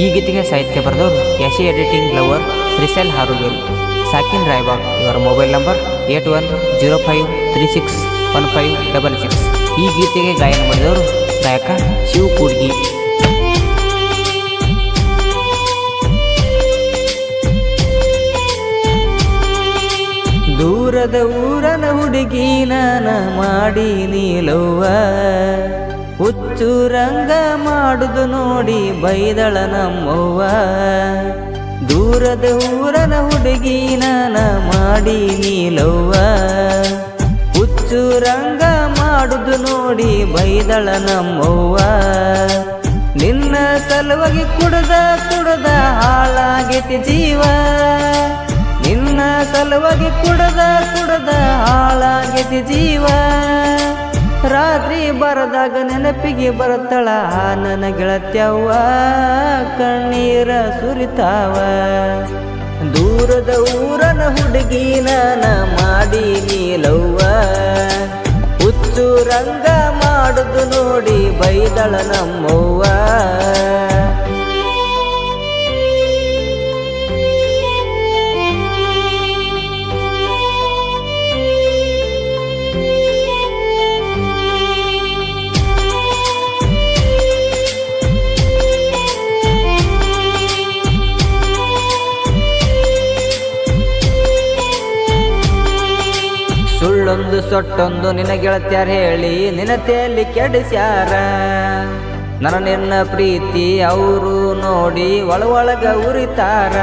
ಈ ಗೀತೆಗೆ ಸಾಹಿತ್ಯ ಬರೆದವರು ಯಶಿ ಎಡಿಟಿಂಗ್ ಲವರ್ ಶ್ರೀಸೆಲ್ ಹಾರುಗೇರಿ. ಸಾಕಿನ್ ರಾಯ್ಬಾಗ್, ಇವರ mobile number eight one zero five three six one five double six. ಈ ಗೀತೆಗೆ ಗಾಯನ ಮಾಡಿದವರು ಗಾಯಕ ಶಿವ ಕೂಡ್ಗಿ ದೂರದ ಊರನ ಹುಡುಗಿ ನಾನ ಮಾಡಿ ನೀಲವ್ವ ಹುಚ್ಚು ರಂಗ ಮಾಡುದು ನೋಡಿ ಬೈದಳ ನಮ್ಮವ್ವ. ದೂರದ ಊರನ ಹುಡುಗಿ ನಾನ ಮಾಡಿ ನೀಲವ್ವ. ಹುಚ್ಚು ರಂಗ ಮಾಡುದು ನೋಡಿ ಬೈದಳ ನಮ್ಮವ್ವ. ನಿನ್ನ ಸಲುವಾಗಿ ಕುಡದ ಕುಡದ ಹಾಳಾಗೈತಿ ಜೀವ. ನಿನ್ನ ಸಲುವಾಗಿ ಕುಡದ ಕುಡದ ಹಾಳಾಗೈತಿ ಜೀವ. ರಾತ್ರಿ ಬರದಾಗ ನೆನಪಿಗೆ ಬರುತ್ತಳ, ನನ್ನ ಗೆಳತ್ಯವ್ವ ಕಣ್ಣೀರ ಸುರಿತಾವ. ದೂರದ ಊರನ ಹುಡುಗಿನ ಮಾಡಿ ನೀಲವ್ವ. ಹುಚ್ಚು ರಂಗ ಮಾಡುದು ನೋಡಿ ಬೈದಳ ನಮ್ಮವ್ವ. ಸುಳ್ಳೊಂದು ಸೊಟ್ಟೊಂದು ನಿನ್ನ ಗೆಳತ್ಯಾರ ಹೇಳಿ ನಿನತೆಯಲ್ಲಿ ಕೆಡಿಸ್ಯಾರ. ನನ್ನ ನಿನ್ನ ಪ್ರೀತಿ ಅವರು ನೋಡಿ ಒಳ ಒಳಗ ಉರಿತಾರ.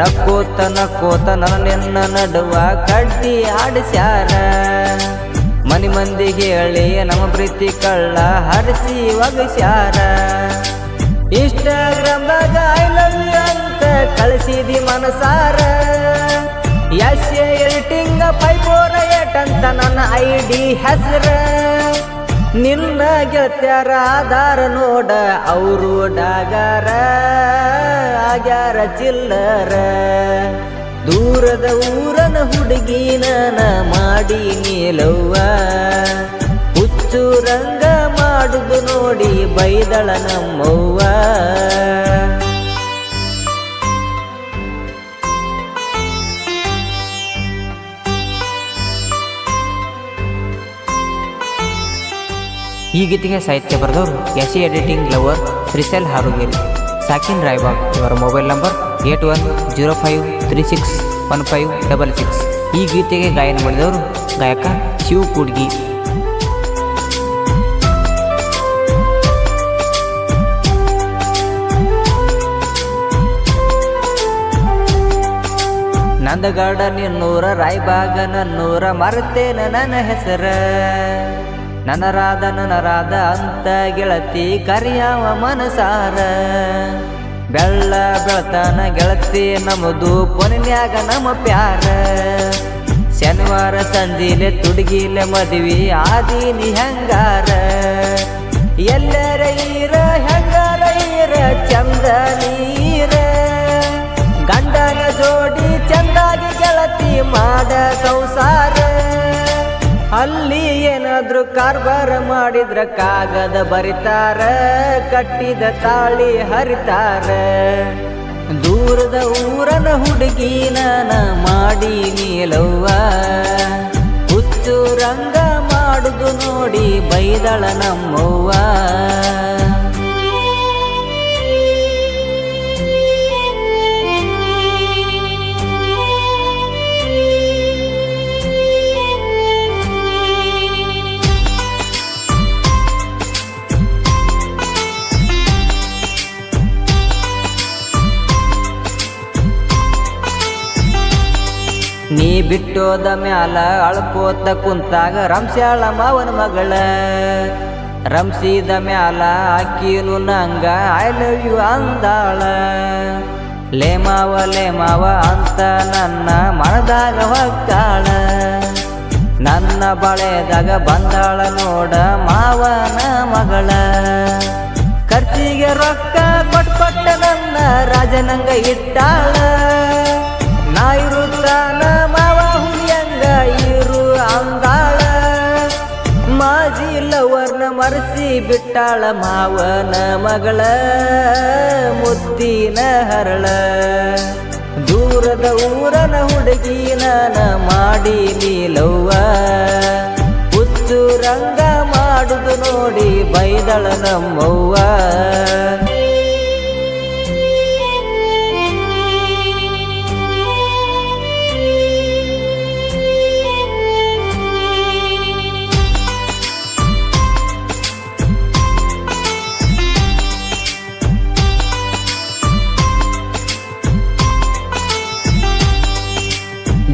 ನಕ್ಕೋತ ನಕ್ಕೋತ ನನ್ನ ನಿನ್ನ ನಡುವ ಕಡ್ಡಿ ಆಡಿಸ್ಯಾರ. ಮನಿ ಮಂದಿಗೆ ಹೇಳಿ ನಮ್ಮ ಪ್ರೀತಿ ಕಳ್ಳ ಹರಿಸಿ ಒಗಿಸ್ಯಾರ. ಇನ್ಸ್ಟಾಗ್ರಾಮ್ದಾಗ ಅಂತ ಕಳಿಸಿದಿ ಮನಸಾರ. ನನ್ನ ಐ ಡಿ ಹೆಸರ. ನಿನ್ನ ಗೆಳತ್ಯಾರ ಆಧಾರ ನೋಡ, ಅವರು ಡಾಗಾರ ಆಗ್ಯಾರ ಚಿಲ್ಲರ. ದೂರದ ಊರನ ಹುಡುಗಿನ ಮಾಡಿ ನೀಲವ್ವ. ಹುಚ್ಚು ರಂಗ ಮಾಡುದು ನೋಡಿ ಬೈದಳ ನಮ್ಮವ್ವ. ಈ ಗೀತೆಗೆ ಸಾಹಿತ್ಯ ಬರೆದವರು ಯಶಿ ಎಡಿಟಿಂಗ್ ಲವರ್ ಶ್ರೀಸೆಲ್ ಹಾರುಗೇರಿ. ಸಾಕಿನ್ ರಾಯ್ಬಾಗ್ ಇವರ mobile number eight one zero five three six one five double six. ಈ ಗೀತೆಗೆ ಗಾಯನ ಮಾಡಿದವರು ಗಾಯಕ ಶಿವ್ ಕೂಡ್ಗಿ. ನಂದಗೌಡನ ನೂರ ರಾಯ್ಬಾಗ ನನ್ನೂರ ಮರ್ತೇನ ನನ್ನ ಹೆಸರ. ನನರಾದ ನನರಾದ ಅಂತ ಗೆಳತಿ ಕರಿಯವ ಮನಸಾರ. ಬೆಳ್ಳ ಬೆಳತನ ಗೆಳತಿ ನಮ್ಮದು ಕೊನೆನ್ಯಾಗ ನಮ್ಮ ಪ್ಯಾರ. ಶನಿವಾರ ಸಂಜಿಲೆ ತುಡುಗಿಲೆ ಮದುವೆ ಆದೀನಿ ಹೆಂಗಾರ. ಎಲ್ಲರ ಈರ ಹೆಂಗಾರ ಈರ ಚಂದ ನೀರ. ಏನಾದ್ರೂ ಕಾರ್ಬಾರ ಮಾಡಿದ್ರ ಕಾಗದ ಬರಿತಾರ, ಕಟ್ಟಿದ ತಾಳಿ ಹರಿತಾರ. ದೂರದ ಊರನ ಹುಡುಗಿನ ಮಾಡಿ ನೀಲವ್ವ. ಹುಚ್ಚು ರಂಗ ಮಾಡುದು ನೋಡಿ ಬೈದಳ ನಮ್ಮವ್ವ. ಬಿಟ್ಟೋದ ಮ್ಯಾಲ ಅಳ್ಕೋತ ಕುಂತಾಗ ರಂಸ್ಯಾಳ ಮಾವನ ಮಗಳ. ರಂಸಿದ ಮ್ಯಾಲ ಆಕಿನು ನಂಗ ಐ ಲವ್ ಯು ಅಂದಾಳ. ಲೇ ಮಾವ ಅಂತ ನನ್ನ ಮನದಾಗ ಹೊಕ್ಕಾಳ. ನನ್ನ ಬಳೆದಾಗ ಬಂದಾಳ ನೋಡ ಮಾವನ ಮಗಳ. ಖರ್ಚಿಗೆ ರೊಕ್ಕ ಕೊಟ್ಟ ನನ್ನ ರಾಜನಂಗ ಇಟ್ಟಾಳ. ಬಿಟ್ಟಾಳ ಮಾವನ ಮಗಳ ಮುತ್ತಿನ ಹರಳ. ದೂರದ ಊರನ ಹುಡುಗಿನ ಮಾಡಿ ನೀಲವ್ವ ಹುಚ್ಚು ರಂಗ ಮಾಡುದು ನೋಡಿ ಬೈದಳ ನಮ್ಮವ್ವ.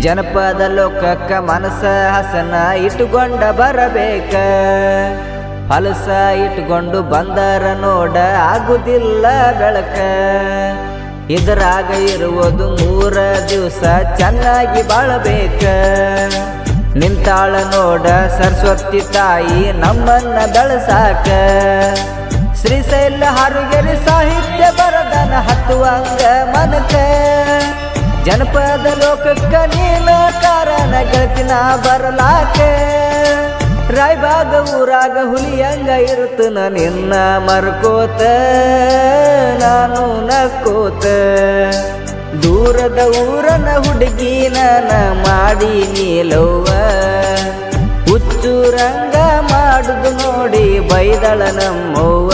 ಜನಪದ ಲೋಕಕ್ಕ ಮನಸ ಹಸನ ಇಟ್ಟುಕೊಂಡ ಬರಬೇಕ. ಹಲಸ ಇಟ್ಕೊಂಡು ಬಂದರ ನೋಡ ಆಗುದಿಲ್ಲ ಬೆಳಕ. ಇದರಾಗ ಇರುವುದು ಮೂರ ದಿವಸ ಚೆನ್ನಾಗಿ ಬಾಳಬೇಕ. ನಿಂತಾಳ ನೋಡ ಸರಸ್ವತಿ ತಾಯಿ ನಮ್ಮನ್ನ ಬೆಳಸಾಕ. ಶ್ರೀಶೈಲ ಹಾರುಗೆರಿ ಸಾಹಿತ್ಯ ಬರದನ ಹತ್ತುವಂಗ ಮನಕ. ಜನಪದ ಲೋಕಕ್ಕ ನೀನ ಕಾರಣ, ಗೆಳತಿನ ಬರಲಾಕ. ರಾಯ್ಬಾಗ ಊರಾಗ ಹುಲಿಯಂಗ ಇರುತ್ತ ನಿನ್ನ ಮರ್ಕೋತ, ನಾನು ನಕ್ಕೋತ. ದೂರದ ಊರನ ಹುಡುಗಿನ ಮಾಡಿ ನೀಲವ್ವ. ಹುಚ್ಚು ರಂಗ ಮಾಡುದು ನೋಡಿ ಬೈದಳ ನಮ್ಮವ್ವ.